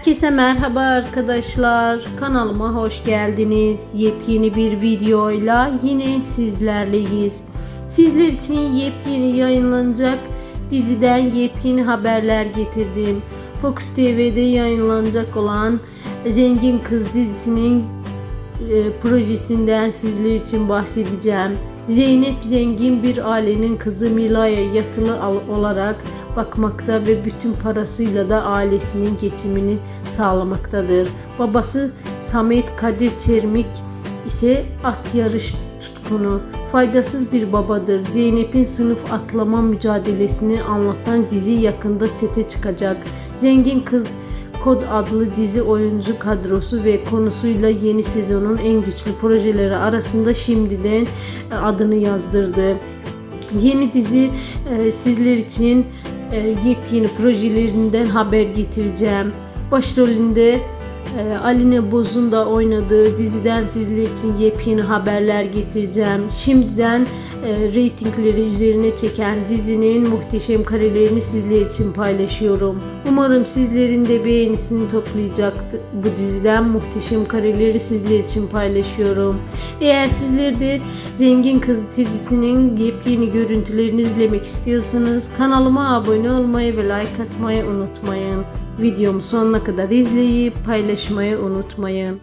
Herkese merhaba arkadaşlar. Kanalıma hoş geldiniz. Yepyeni bir videoyla yine sizlerleyiz. Sizler için yepyeni yayınlanacak diziden yepyeni haberler getirdim. Fox TV'de yayınlanacak olan Zengin Kız dizisinin e, projesinden sizler için bahsedeceğim. Zeynep zengin bir ailenin kızı Mila'ya yatılı olarak bakmakta ve bütün parasıyla da ailesinin geçimini sağlamaktadır. Babası Samet Kadir Çermik ise at yarış tutkunu. Faydasız bir babadır. Zeynep'in sınıf atlama mücadelesini anlatan dizi yakında sete çıkacak. Zengin Kız Kod adlı dizi oyuncu kadrosu ve konusuyla yeni sezonun en güçlü projeleri arasında şimdiden e, adını yazdırdı. Yeni dizi e, sizler için e, yepyeni projelerinden haber getireceğim. Başrolünde e, Aline Boz'un da oynadığı diziden sizler için yepyeni haberler getireceğim. Şimdiden e, reytingleri üzerine çeken dizinin muhteşem karelerini sizler için paylaşıyorum. Umarım sizlerin de beğenisini toplayacaktır. Bu diziden muhteşem kareleri sizler için paylaşıyorum. Eğer sizler de Zengin Kız dizisinin yepyeni görüntülerini izlemek istiyorsanız kanalıma abone olmayı ve like atmayı unutmayın. Videomu sonuna kadar izleyip paylaşmayı unutmayın.